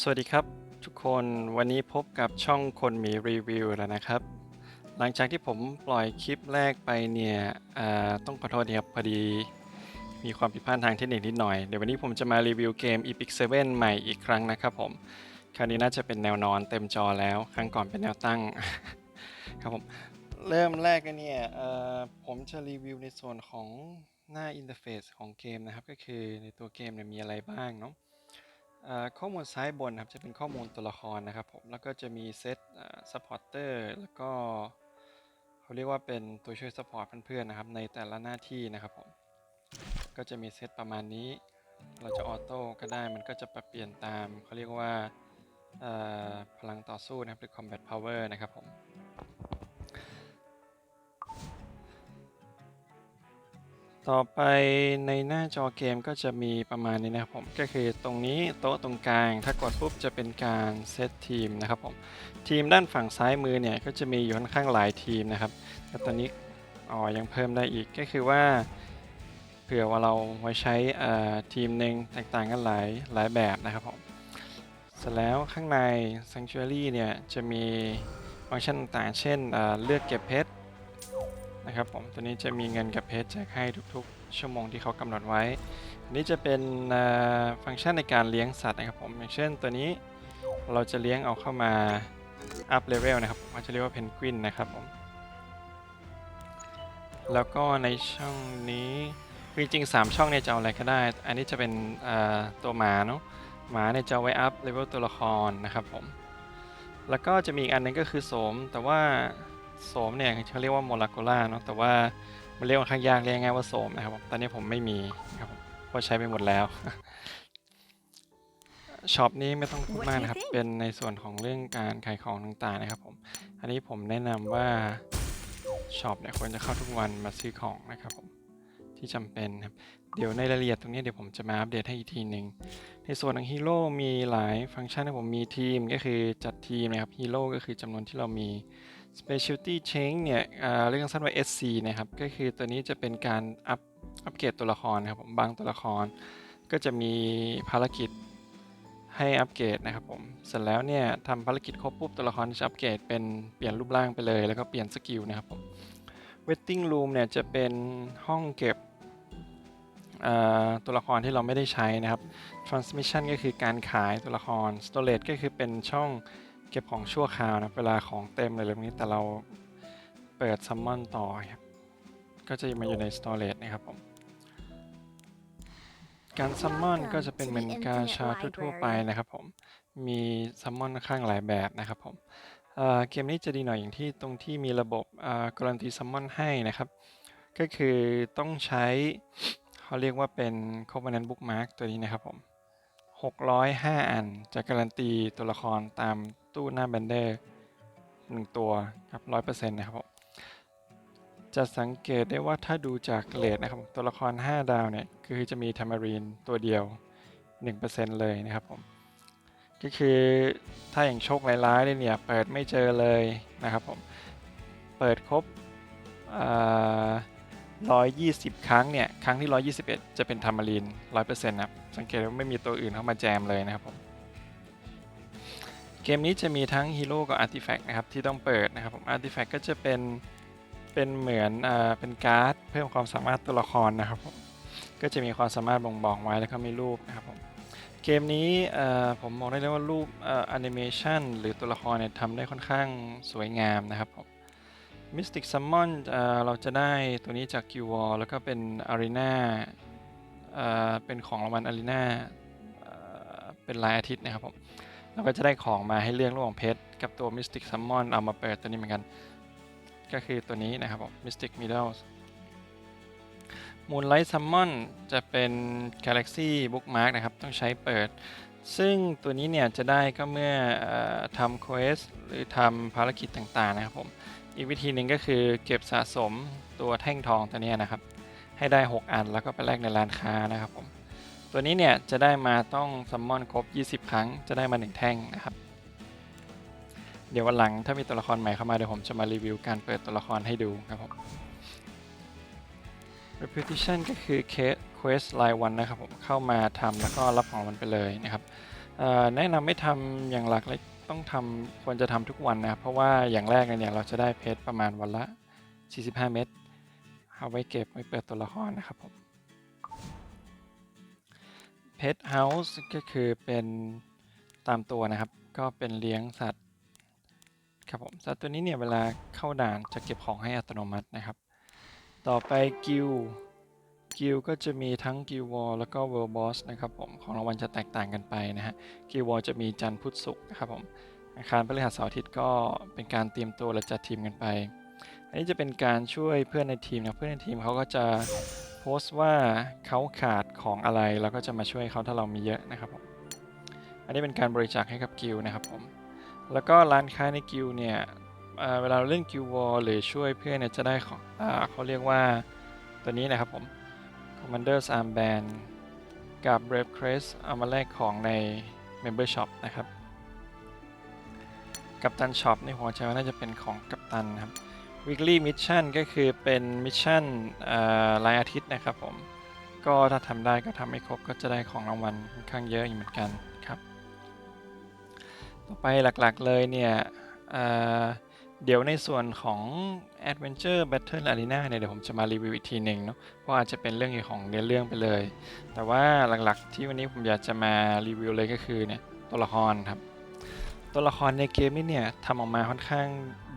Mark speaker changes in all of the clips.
Speaker 1: สวัสดีครับทุกคนวันนี้พบกับช่องคนมีรีวิวแล้วนะครับ หลังจากที่ผมปล่อยคลิปแรกไปเนี่ยต้องขอโทษนะครับพอดีมีความผิดพลาดทางเทคนิคนิดหน่อย เดี๋ยววันนี้ผมจะมารีวิวเกม Epic 7 ใหม่อีกครั้งนะครับผม คราวนี้น่าจะเป็นแนวนอนเต็มจอแล้ว ครั้งก่อนเป็นแนวตั้งครับผมเริ่มแรกกันเนี่ยผมจะรีวิวในส่วนของหน้าอินเทอร์เฟซของเกมนะครับ ก็คือในตัวเกมเนี่ยมีอะไรบ้างเนาะ ข้อมูลซ้ายบนครับจะเป็นข้อมูลตัวละครนะครับผมแล้วก็จะมีเซตซัพพอร์เตอร์แล้วก็เขาเรียกว่าเป็นตัวช่วยซัพพอร์ตเพื่อนๆนะครับในแต่ละหน้าที่นะครับผมก็จะมีเซตประมาณนี้ เราจะออโต้ก็ได้มันก็จะปรับเปลี่ยนตามเขาเรียกว่าพลังต่อสู้นะครับหรือ combat power นะครับผม ต่อไปในหน้าจอเกมก็จะมีประมาณนี้นะครับผมก็คือตรงนี้โต๊ะตรงกลาง ถ้ากดปุ๊บจะเป็นการเซตทีมนะครับผมทีมด้านฝั่งซ้ายมือเนี่ยก็จะมีอยู่ค่อนข้างหลายทีมนะครับแต่ตอนนี้อ๋อยังเพิ่มได้อีกก็คือว่า เผื่อว่าเราไว้ใช้ทีมหนึ่งแตกต่างกันหลายหลายแบบนะครับผมเสร็จแล้วข้างใน Sanctuary เนี่ยจะมีฟังก์ชันต่างเช่นเลือกเก็บเพชร นะครับผมตัวนี้จะมีเงินกับเพชรแจกให้ทุกๆ ชั่วโมงที่เขากำหนดไว้ อันนี้จะเป็นฟังก์ชันในการเลี้ยงสัตว์นะครับผมอย่างเช่นตัวนี้เราจะเลี้ยงเอาเข้ามาอัพเลเวลนะครับผมเขาจะเรียกว่าเพนกวินนะครับผมแล้วก็ในช่องนี้จริงๆ3ช่องเนี่ยจะเอาอะไรก็ได้ อันนี้จะเป็นตัวหมาเนาะหมาเนี่ยจะไว้อัพเลเวลตัวละครนะครับผมแล้วก็จะมีอีกอันนึงก็คือโสมแต่ว่า โสมเนี่ยเขาเรียกว่าโมลา c ูล่าเนาะแต่ว่ามันเรียกว่าข้างยากเรียกง่ายๆว่าโสมนะครับผมตอนนี้ผมไม่มีนะครับผมเพราะใช้ไปหมดแล้วช็อปนี้ไม่ต้องพูด
Speaker 2: What
Speaker 1: มาก
Speaker 2: do you
Speaker 1: นะครับ
Speaker 2: think?
Speaker 1: เป็นในส่วนของเรื่องการขายของต่างๆนะครับผมอันนี้ผมแนะนำว่าช็อปเนี่ยควรจะเข้าทุกวันมาซื้อของนะครับผมที่จำเป็นครับเดี๋ยวในรายละเอียดตรงนี้เดี๋ยวผมจะมาอัปเดตให้อีกทีหนึ่งในส่วนของฮีโร่มีหลายฟังก์ชันนะผมมีทีมก็คือจัดทีมนะครับฮีโร่ก็คือจำนวนที่เรามี Specialty Change เนี่ยเรียกสั้นว่า SC นะครับ ก็คือตัวนี้จะเป็นการอัพอัปเกรดตัวละครนะครับผม บางตัวละคร ก็จะมีภารกิจให้อัปเกรดนะครับผม เสร็จแล้วเนี่ยทำภารกิจครบปุ๊บตัวละครจะอัปเกรดเป็นเปลี่ยนรูปร่างไปเลย แล้วก็เปลี่ยนสกิลนะครับผม Waiting Room เนี่ยจะเป็นห้องเก็บตัวละครที่เราไม่ได้ใช้นะครับ Transmission ก็คือการขายตัวละคร Storage ก็คือเป็นช่อง เก็บของชั่วคราวนะ เวลาของเต็มอะไรแบบนี้แต่เราเปิด Summon ต่อครับ ก็จะมาอยู่ใน Storage นะครับผม การ Summon ก็จะเป็นเหมือนกาชาทั่วๆไปนะครับผม มี Summon ค่อนข้างหลายแบบนะครับผมเอ่อเกมนี้จะดีหน่อยอย่างที่ตรงที่มีระบบอ่าการันตี Summon ให้นะครับ ก็คือต้องใช้เขาเรียกว่าเป็น Covenant Bookmark ตัวนี้นะครับผม 605 อันจะการันตีตัวละครตาม ตู้หน้าแบนเดอร์หนึ่งตัวครับ100%นต์นะครับผมจะสังเกตได้ว่าถ้าดูจากเลทนะครับตัวละคร 5 ดาวเนี่ย คือจะมีทามารีนตัวเดียว 1%เลยนะครับผม ก็คือถ้าอย่างโชคร้ายๆเลยเนี่ย เปิดไม่เจอเลยนะครับผม เปิดครบอ่า120 ครั้งเนี่ย ครั้งที่ 121 จะเป็นทามารีน 100%นะครับ สังเกตว่าไม่มีตัวอื่นเข้ามาแจมเลยนะครับผม เกมนี้จะมีทั้งฮีโร่กับอาร์ติแฟกต์นะครับที่ต้องเปิดนะครับผมอาร์ติแฟกต์ก็จะเป็นเป็นเหมือนอ่าเป็นการ์ด เพิ่มความสามารถตัวละครนะครับผมก็จะมีความสามารถบ่งบอกไว้แล้วก็มีรูปนะครับผมเกมนี้ผมมองได้เลยว่ารูปแอนิเมชันหรือตัวละครเนี่ยทำได้ค่อนข้างสวยงามนะครับผม Mystic Summon เอ่อเราจะได้ตัวนี้จาก q w a r แล้วก็เป็น Arena เเป็นของรางวัล Arena เเป็นรายอาทิตย์นะครับผม เราก็จะได้ของมาให้เลือกระหว่างเพชรกับตัว Mystic Summon เอามาเปิดตัวนี้เหมือนกัน ก็คือตัวนี้นะครับผม Mystic Middles Moonlight Summon จะเป็น Galaxy Bookmark นะครับ ต้องใช้เปิด ซึ่งตัวนี้เนี่ยจะได้ก็เมื่ออทำเควสหรือทำภารกิจต่างๆนะครับผม อีกวิธีหนึ่งก็คือเก็บสะสมตัวแท่งทองตัวนี้นะครับ ให้ได้ 6 อันแล้วก็ไปแลกในร้านค้านะครับผม ตัวนี้เนี่ยจะได้มาต้องซัมมอนครบ 20 ครั้งจะได้มา 1 แท่งนะครับ เดี๋ยววันหลังถ้ามีตัวละครใหม่เข้ามาเดี๋ยวผมจะมารีวิวการเปิดตัวละครให้ดูครับผม repetition ก็คือ quest รายวันนะครับผมเข้ามาทำแล้วก็รับของมันไปเลยนะครับแนะนำไม่ทำอย่างหลักเลยต้องทำควรจะทำทุกวันนะครับเพราะว่าอย่างแรกเลยเนี่ยเราจะได้เพชรประมาณวันละ 45 เม็ดเอาไว้เก็บไว้เปิดตัวละครนะครับผม เพชรเฮาส์ก็คือเป็นตามตัวนะครับ ก็เป็นเลี้ยงสัตว์ครับผมสัตว์ตัวนี้เนี่ยเวลาเข้าด่านจะเก็บของให้อัตโนมัตินะครับ ต่อไปกิลกิลก็จะมีทั้งกิลวอลแล้วก็เวิร์บอสนะครับผมของรางวัลจะแตกต่างกันไปนะฮะกิลวอลจะมีจันทร์พุธศุกร์นะครับผมอังคารพฤหัสเสาร์อาทิตย์ก็เป็นการเตรียมตัวและจัดทีมกันไป อันนี้จะเป็นการช่วยเพื่อนในทีมนะเพื่อนในทีมเขาก็จะ โพสต์ว่าเขาขาดของอะไรแล้วก็จะมาช่วยเขาถ้าเรามีเยอะนะครับผมอันนี้เป็นการบริจาคให้กับกิลนะครับผมแล้วก็ร้านค้าในกิลเนี่ยเเวลาเราเล่นกิลวอลหรือช่วยเพื่อนเนี่ยจะได้ของอเขาเรียกว่าตัวนี้นะครับผม Commander's Armband กับ Brave Crest เอามาแลกของใน Member Shop นะครับ กัปตันช็อปในหัวใจว่าน่าจะเป็นของกัปตันครับ Weekly Mission ก็คือเป็นมิชชั่นรายอาทิตย์นะครับผม ก็ถ้าทำได้ก็ทำให้ครบก็จะได้ของรางวัลค่อนข้างเยอะอยู่เหมือนกันครับ ต่อไปหลักๆเลยเนี่ยเเดี๋ยวในส่วนของ Adventure Battle Arena เนี่ยเดี๋ยวผมจะมารีวิวอีกทีหนึ่งเนาะเพราะอาจจะเป็นเรื่องของเนื้อเรื่องไปเลย แต่ว่าหลักๆที่วันนี้ผมอยากจะมารีวิวเลยก็คือเนี่ยตัวละครครับ ตัวละครในเกมนี้เนี่ยทำออกมาค่อนข้าง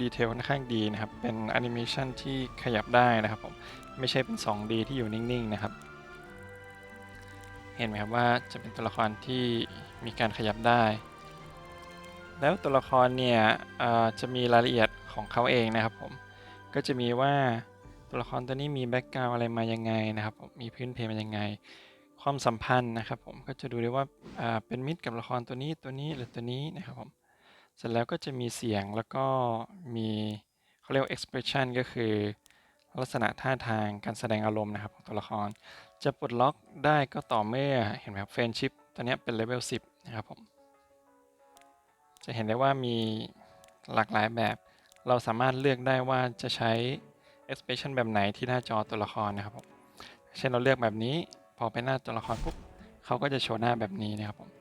Speaker 1: ดีเทลค่อนข้างดีนะครับ เป็นแอนิเมชันที่ขยับได้นะครับผม ไม่ใช่เป็น 2D ที่อยู่นิ่งๆนะครับ เห็นไหมครับว่าจะเป็นตัวละครที่มีการขยับได้ แล้วตัวละครเนี่ยจะมีรายละเอียดของเขาเองนะครับผม ก็จะมีว่าตัวละครตัวนี้มีแบ็กกราวอะไรมายังไงนะครับผม มีพื้นเพมายังไง ความสัมพันธ์นะครับผม ก็จะดูได้ว่าเป็นมิตรกับละครตัวนี้ตัวนี้หรือตัวนี้นะครับผม เสร็จแล้วก็จะมีเสียงแล้วก็มีเขาเรียกว่า expression ก็คือ ลักษณะท่าทางการแสดงอารมณ์นะครับของตัวละคร จะปลดล็อกได้ก็ต่อเมื่อเห็นไหมครับเฟนชิพตัวนี้เป็นเลเวล10 นะครับผม จะเห็นได้ว่ามีหลากหลายแบบ เราสามารถเลือกได้ว่าจะใช้ expression แบบไหนที่หน้าจอตัวละครนะครับผม เช่นเราเลือกแบบนี้ พอไปหน้าตัวละครปุ๊บเขาก็จะโชว์หน้าแบบนี้นะครับผม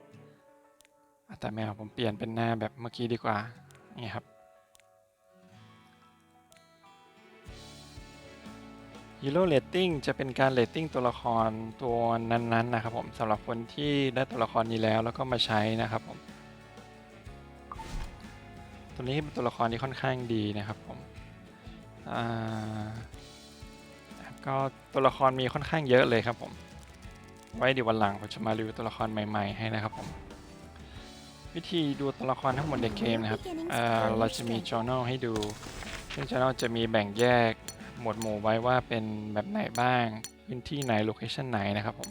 Speaker 1: แต่ไม่ผมเปลี่ยนเป็นหน้าแบบเมื่อกี้ดีกว่า นี่ครับ Hero Rating จะเป็นการ rating ตัวละครตัวนั้นๆนะครับผมสำหรับคนที่ได้ตัวละครนี้แล้วแล้วก็มาใช้นะครับผม ตัวนี้เป็นตัวละครที่ค่อนข้างดีนะครับผมก็ตัวละครมีค่อนข้างเยอะเลยครับผม ไว้เดี๋ยววันหลังผมจะมารีวิวตัวละครใหม่ ๆ ให้นะครับผม วิธีดูตัวละครทั้งหมดในเกมนะครับอ่าเราจะมี journal ให้ดู ซึ่ง journal จะมีแบ่งแยกหมวดหมู่ไว้ว่าเป็นแบบไหนบ้าง พื้นที่ไหน location ไหนนะครับผม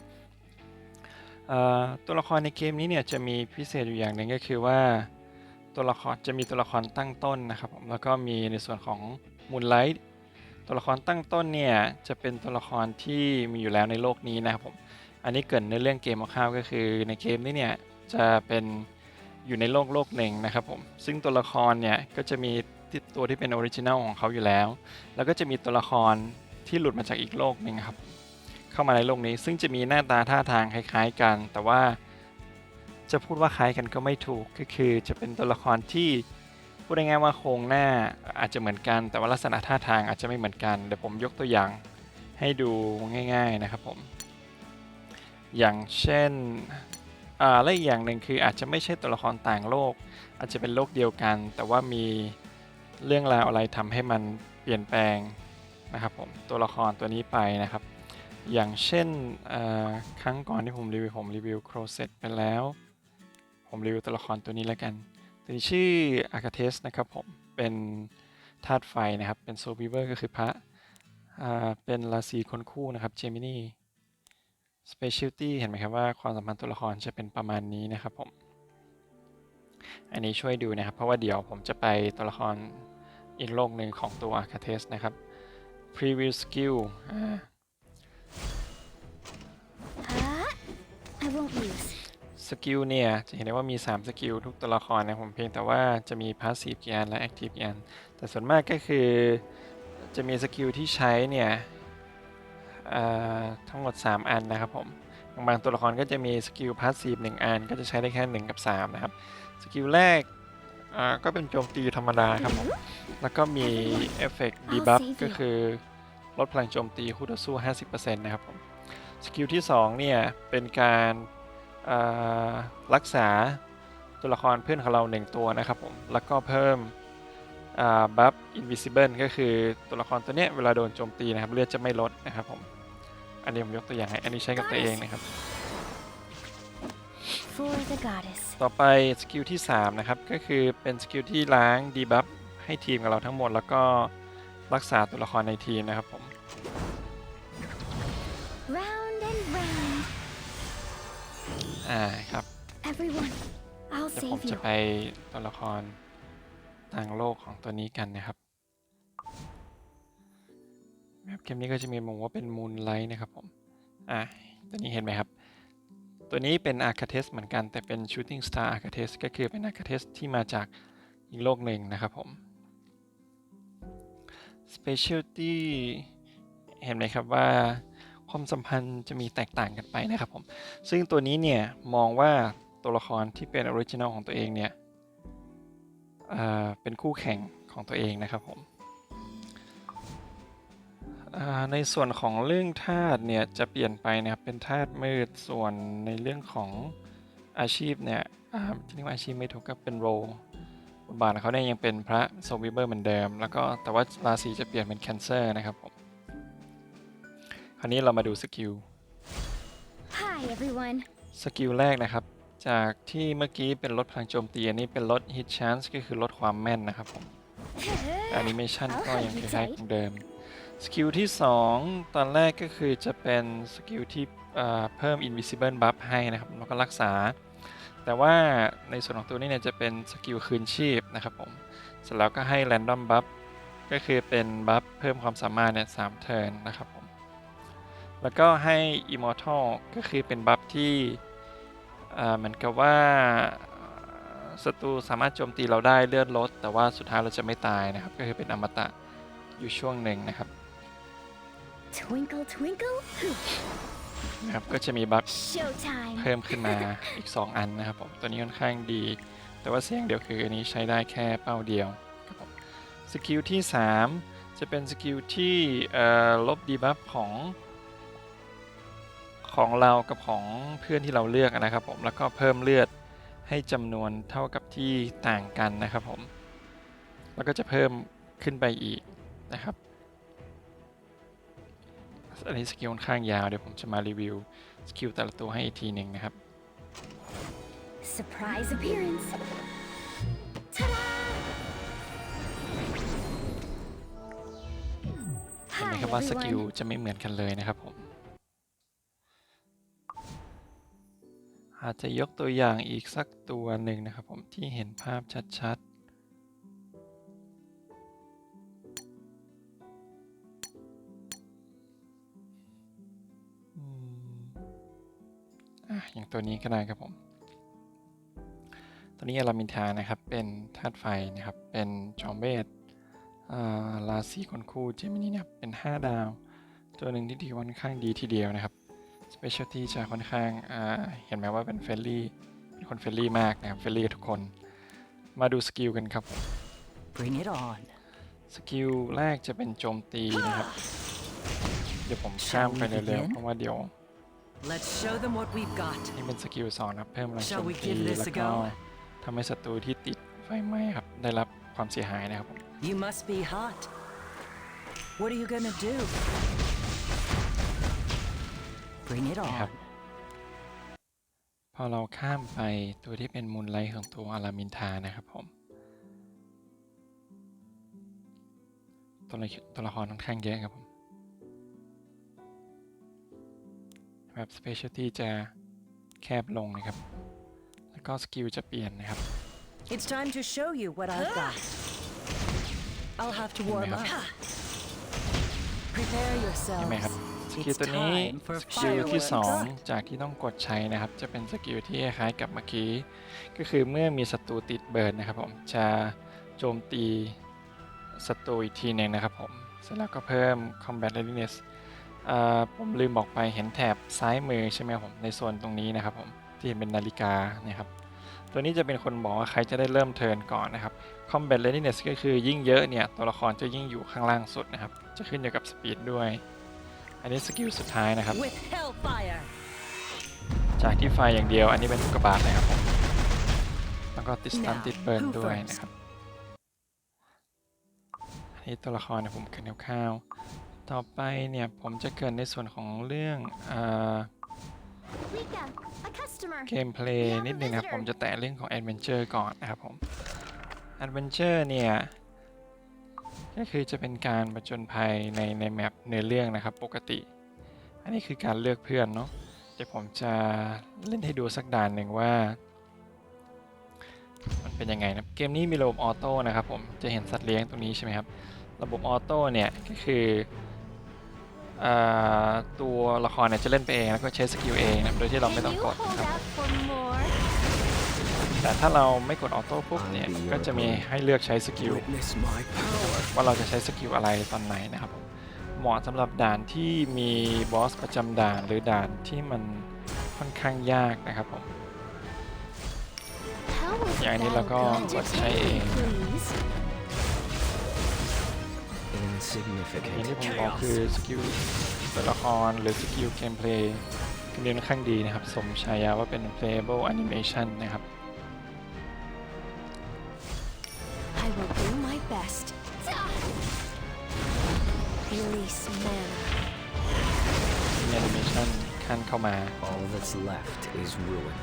Speaker 1: เอ่อตัวละครในเกมนี้เนี่ยจะมีพิเศษอยู่อย่างหนึ่งก็คือว่าตัวละครจะมีตัวละครตั้งต้นนะครับผมแล้วก็มีในส่วนของมูนไลท์ตัวละครตั้งต้นเนี่ยจะเป็นตัวละครที่มีอยู่แล้วในโลกนี้นะครับผมอันนี้เกรินในเรื่องเกมคร่าวๆก็คือในเกมนี้เนี่ยจะเป็น อยู่ในโลกโลกหนึ่งนะครับผมซึ่งตัวละครเนี่ยก็จะมีที่ตัวที่เป็นออริจินัลของเขาอยู่แล้ว แล้วก็จะมีตัวละครที่หลุดมาจากอีกโลกหนึ่งครับ เข้ามาในโลกนี้ซึ่งจะมีหน้าตาท่าทางคล้ายๆกัน แต่ว่าจะพูดว่าคล้ายกันก็ไม่ถูกก็คือจะเป็นตัวละครที่พูดง่ายๆว่าโครงหน้าอาจจะเหมือนกัน แต่ว่าลักษณะท่าทางอาจจะไม่เหมือนกันเดี๋ยวผมยกตัวอย่างให้ดูง่าย ๆนะครับผมอย่างเช่น อ่าและอีกอย่างหนึ่งคืออาจจะไม่ใช่ตัวละครต่างโลก อาจจะเป็นโลกเดียวกัน แต่ว่ามีเรื่องราวอะไรทำให้มันเปลี่ยนแปลงนะครับผมตัวละครตัวนี้ไปนะครับ อย่างเช่นครั้งก่อนที่ผมรีวิวผมรีวิวโครเซตไปแล้ว ผมรีวิวตัวละครตัวนี้แล้วกัน ตัวนี้ชื่ออาคาเทสนะครับผมเป็นธาตุไฟนะครับเป็นโซบิเวอร์ก็คือพระเป็นราศีคนคู่นะครับเจมินี Specialty เห็นไหมครับว่าความสัมพันธ์ตัวละครจะเป็นประมาณนี้นะครับผม อันนี้ช่วยดูนะครับ เพราะว่าเดี๋ยวผมจะไปตัวละครอีกโลกหนึ่งของตัวอาคาเทสนะครับ Preview Skill อ่า
Speaker 2: Huh? I won't use.
Speaker 1: สกิลเนี่ย จะเห็นได้ว่ามี 3 สกิลทุกตัวละครนะผมเพียงแต่ว่าจะมี Passive กี่อันและ Active กี่อันแต่ส่วนมากก็คือจะมีสกิลที่ใช้เนี่ยเอ่อ ทั้งหมด 3 อันนะครับผมบางตัวละครก็จะมีสกิลพาสซีฟหนึ่งอันก็จะใช้ได้แค่ 1 กับ 3 นะครับ สกิลแรกก็เป็นโจมตีธรรมดาครับผม แล้วก็มีเอฟเฟกต์ดีบัฟก็คือลดพลังโจมตีคู่ต่อสู้ 50%นะครับผม สกิลที่ 2 เนี่ย เป็นการรักษาตัวละครเพื่อนของเรา 1 ตัวนะครับผม แล้วก็เพิ่มบัฟ invisible ก็คือตัวละครตัวเนี้ยเวลาโดนโจมตีนะครับเลือดจะไม่ลดนะครับผม อันนี้ผมยกตัวอย่างให้อันนี้ใช้กับตัวเองนะครับ
Speaker 2: For the goddess.
Speaker 1: ต่อไปสกิลที่ 3 นะครับ ก็คือเป็นสกิลที่ล้างดีบัฟให้ทีมกับเราทั้งหมด แล้วก็รักษาตัวละครในทีมนะครับผม
Speaker 2: Round and round.
Speaker 1: อ่าครับ
Speaker 2: Everyone, I'll
Speaker 1: เดี๋ยวผม
Speaker 2: save
Speaker 1: จะ
Speaker 2: you.
Speaker 1: ไปตัวละครต่างโลกของตัวนี้กันนะครับ แบบเกมนี้ก็จะมีมองว่าเป็นมูนไลท์นะครับผมอ่าตัวนี้เห็นไหมครับ ตัวนี้เป็นอาร์คาเทสเหมือนกันแต่เป็น Shooting Star a r c a t e s ก็คือเป็นอาร์คาเทสที่มาจากอีกโลกหนึ่งนะครับผม Specialty เห็นไหมครับว่าความสัมพันธ์จะมีแตกต่างกันไปนะครับผม ซึ่งตัวนี้เนี่ย มองว่าตัวละครที่เป็นออริจินัลของตัวเองเนี่ยเอ่อเป็นคู่แข่งของตัวเองนะครับผม ในส่วนของเรื่องธาตุเนี่ยจะเปลี่ยนไปนะครับเป็นธาตุมืดส่วนในเรื่องของอาชีพเนี่ยอ่าที่เรียกว่าอาชีพไม่ถูกก็เป็นโรบทบาทของเขาเนี่ยยังเป็นพระโซวิเบอร์เหมือนเดิม แล้วก็แต่ว่าราศีจะเปลี่ยนเป็นแคนเซอร์นะครับผมคราวนี้เรามาดูสกิล
Speaker 2: Hi, everyone.
Speaker 1: สกิลแรกนะครับ จากที่เมื่อกี้เป็นลดพลังโจมตีอันนี้เป็นลด hit chance ก็คือลดความแม่นนะครับผมแอนิเมชันก็ยังคล้ายๆของเดิม สกิลที่ 2 ตอนแรกก็คือจะเป็นสกิลที่เพิ่ม invisible buff ให้นะครับแล้วก็รักษา แต่ว่าในส่วนของตัวนี้เนี่ยจะเป็นสกิลคืนชีพนะครับผมเสร็จแล้วก็ให้ random buff ก็คือเป็นบัฟเพิ่มความสามารถเนี่ยสามเทิร์นนะครับผม แล้วก็ให้ Immortal ก็คือเป็นบัฟที่เหมือนกับว่าศัตรูสามารถโจมตีเราได้เลือดลด แต่ว่าสุดท้ายเราจะไม่ตายนะครับ ก็คือเป็นอมตะอยู่ช่วงหนึ่งนะครับ
Speaker 2: Twinkle, twinkle.
Speaker 1: นะครับก็จะมีบัฟ
Speaker 2: Showtime.
Speaker 1: เพิ่มขึ้นมาอีก 2 อันนะครับผมตัวนี้ค่อนข้างดี แต่ว่าเสียงเดียวคืออันนี้ใช้ได้แค่เป้าเดียวครับผมสกิลที่ 3 จะเป็นสกิลที่เอ่อลบดีบัฟของ ของเรากับของเพื่อนที่เราเลือกนะครับผมแล้วก็เพิ่มเลือดให้จำนวนเท่ากับที่ต่างกันนะครับผมแล้วก็จะเพิ่มขึ้นไปอีกนะครับ อันนี้สกิลค่อนข้างยาวเดี๋ยวผมจะมารีวิวสกิลแต่ละตัวให้อีกทีหนึ่งนะครับ
Speaker 2: Surprise appearance. Ta-da!
Speaker 1: เห็นไหม
Speaker 2: Hi,
Speaker 1: ครับว่าสกิล
Speaker 2: everyone.
Speaker 1: จะไม่เหมือนกันเลยนะครับผมอาจจะยกตัวอย่างอีกสักตัวหนึ่งนะครับผมที่เห็นภาพชัด อะอย่างตัวนี้ก็ได้ครับผม ตัวนี้อลามินทานะครับ เป็นธาตุไฟนะครับ เป็นจอมเวทอ่าราศีคนคู่เจมินีเนี่ยเป็น 5 ดาว ตัวหนึ่งที่ดีค่อนข้างดีทีเดียวนะครับ Specialty จะค่อนข้างอ่าเห็นไหมว่าเป็นเฟรนลี่เป็นคนเฟรนลี่มากนะครับเฟรนลี่กับทุกคน มาดูสกิลกันครับผม
Speaker 3: Bring it on.
Speaker 1: สกิลแรกจะเป็นโจมตีนะครับ เดี๋ยวผมข้ามไปเร็วๆเพราะว่าเดี๋ยว
Speaker 3: Let's show them what we've got.
Speaker 1: นี่เป็นสกิลสองนะครับเพิ่มพลังโจ
Speaker 3: Shall
Speaker 1: ม
Speaker 3: we
Speaker 1: ตี
Speaker 3: give this
Speaker 1: แล้ว
Speaker 3: a
Speaker 1: ก็
Speaker 3: go?
Speaker 1: ทำให้ศัตรูที่ติดไฟไหม้ครับได้รับความเสียหายนะครับผม
Speaker 3: You must be hot. What are you gonna do? Bring it
Speaker 1: นะครับ
Speaker 3: on.
Speaker 1: พอเราข้ามไปตัวที่เป็นมูลไลท์ของตัวอารามินทานะครับผมตัวละตัวละครค่อนข้างเยอะครับผม แบบ specialty จะแคบลงนะครับ แล้วก็สกิลจะเปลี่ยนนะครับ
Speaker 3: It's time to show you what I've got. I'll have to warm up. Prepare
Speaker 1: เห็นไหมครับ
Speaker 3: yourselves.
Speaker 1: สกิล
Speaker 3: It's
Speaker 1: ตัวนี้
Speaker 3: time for
Speaker 1: สกิลที่
Speaker 3: fireworks.
Speaker 1: 2 จากที่ต้องกดใช้นะครับ จะเป็นสกิลที่คล้ายๆกับเมื่อกี้ ก็คือเมื่อมีศัตรูติดเบิร์นนะครับผมจะโจมตีศัตรูอีกทีหนึงนะครับผม เสร็จแล้วก็เพิ่ม combat readiness เอ่อ ผมลืมบอกไปเห็นแถบซ้ายมือใช่ไหมครับผมในโซนตรงนี้นะครับผมที่เห็นเป็นนาฬิกาเนี่ยครับตัวนี้จะเป็นคนบอกว่าใครจะได้เริ่มเทิร์นก่อนนะครับ Combat Readiness ก็คือยิ่งเยอะเนี่ยตัวละครจะยิ่งอยู่ข้างล่างสุดนะครับ จะขึ้นอยู่กับสปีดด้วย อันนี้สกิลสุดท้ายนะครับ
Speaker 3: With hellfire.
Speaker 1: จากที่ไฟอย่างเดียวอันนี้เป็นอุกกาบาตนะครับผมแล้วก็ติดสตัน
Speaker 3: Now,
Speaker 1: ติดเบิร์น
Speaker 3: who
Speaker 1: ด้วย
Speaker 3: first?
Speaker 1: นะครับ อันนี้ตัวละครเนี่ยผมเกรินคร่าวๆ ต่อไปเนี่ยผมจะเกรินในส่วนของเรื่องเอ่อ
Speaker 2: Rika, a customer.
Speaker 1: เกมเพลย์นิดนึงนะครับผมจะแตะเรื่องของแอดเวนเจอร์ก่อนนะครับผมแอดเวนเจอร์เนี่ยก็คือจะเป็นการประจนภัยในในแมปเนื้อเรื่องนะครับปกติ อันนี้คือการเลือกเพื่อนเนาะเดี๋ยวผมจะเล่นให้ดูสักด่านหนึ่งว่า มันเป็นยังไงนะเกมนี้มีระบบออโต้นะครับผมจะเห็นสัตว์เลี้ยงตรงนี้ใช่ไหมครับ ระบบออโต้เนี่ยก็คืออ่า ตัวละครเนี่ยจะเล่นไปเองแล้วก็ใช้สกิลเองนะครับโดยที่เราไม่
Speaker 2: Can
Speaker 1: ต้อง
Speaker 2: you
Speaker 1: กด
Speaker 2: hold
Speaker 1: นะครับ
Speaker 2: out for more?
Speaker 1: แต่ถ้าเราไม่กดออโต้ปุ๊บเนี่ยก็จะมีให้เลือกใช้สกิล
Speaker 4: Witness my power.
Speaker 1: ว่าเราจะใช้สกิลอะไรตอนไหนนะครับผมเหมาะสำหรับด่านที่มีบอสประจำด่านหรือด่านที่มันค่อนข้างยากนะครับผม
Speaker 2: How was
Speaker 1: อย่างนี้เรา
Speaker 2: that
Speaker 1: ก็
Speaker 2: going
Speaker 1: ก
Speaker 2: to
Speaker 1: ดใช้เอง
Speaker 2: take, please?
Speaker 1: อย่าง
Speaker 4: Insignificant
Speaker 1: ที่ผมบอกคือสกิลตัวละครหรือสกิลเกมเพลย์คือค่อนข้างดีนะครับ สมฉายาว่าเป็น playable animation นะครับ
Speaker 2: I will do my best. Release mana.
Speaker 1: มี animation ขั้นเข้ามา
Speaker 4: All that's left is ruin.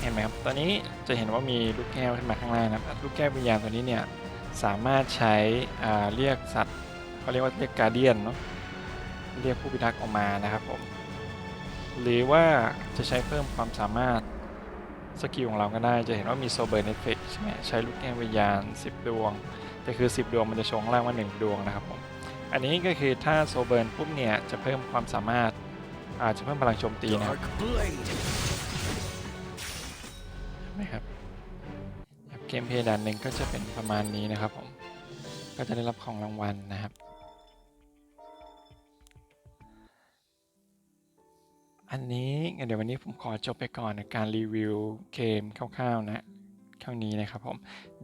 Speaker 1: เห็นไหมครับ ตอนนี้จะเห็นว่ามีลูกแก้วขึ้นมาข้างล่างนะครับ ลูกแก้ววิญญาณตัวนี้เนี่ย สามารถใช้อ่าเรียกสัตว์ เขาเรียกว่าเรียกการเดียนเนาะเรียกผู้พิทักษ์ออกมานะครับผมหรือว่าจะใช้เพิ่มความสามารถสกิลของเราก็ได้จะเห็นว่ามีโซเบอร์เนฟเฟกใช่ไหมใช้ลูกแก้ววิญญาณ 10 ดวง แต่คือ 10 ดวงมันจะโชว์ข้างล่างว่า1ดวงนะครับผมอันนี้ก็คือถ้าโซเบิร์นปุ๊บเนี่ยจะเพิ่มความสามารถอาจจะเพิ่มพลังโจมตีนะครับ
Speaker 4: Dark blade.
Speaker 1: นะครับครับเกมเพลย์ด่านหนึ่งก็จะเป็นประมาณนี้นะครับผมก็จะได้รับของรางวัลนะครับ อันนี้เดี๋ยววันนี้ผมขอจบไปก่อนในการรีวิวเกมคร่าวๆนะเท่านี้นะครับผม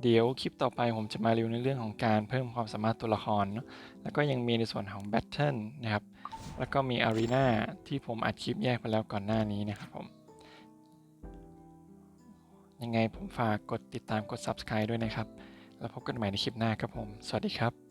Speaker 1: เดี๋ยวคลิปต่อไปผมจะมารีวิวในเรื่องของการเพิ่มความสามารถตัวละครเนะแล้วก็ยังมีในส่วนของแบทเทิลนะครับ แล้วก็มีอารีนาที่ผมอัดคลิปแยกไปแล้วก่อนหน้านี้นะครับผมยังไงผมฝากกดติดตามกด subscribe ด้วยนะครับ แล้วพบกันใหม่ในคลิปหน้าครับผม สวัสดีครับ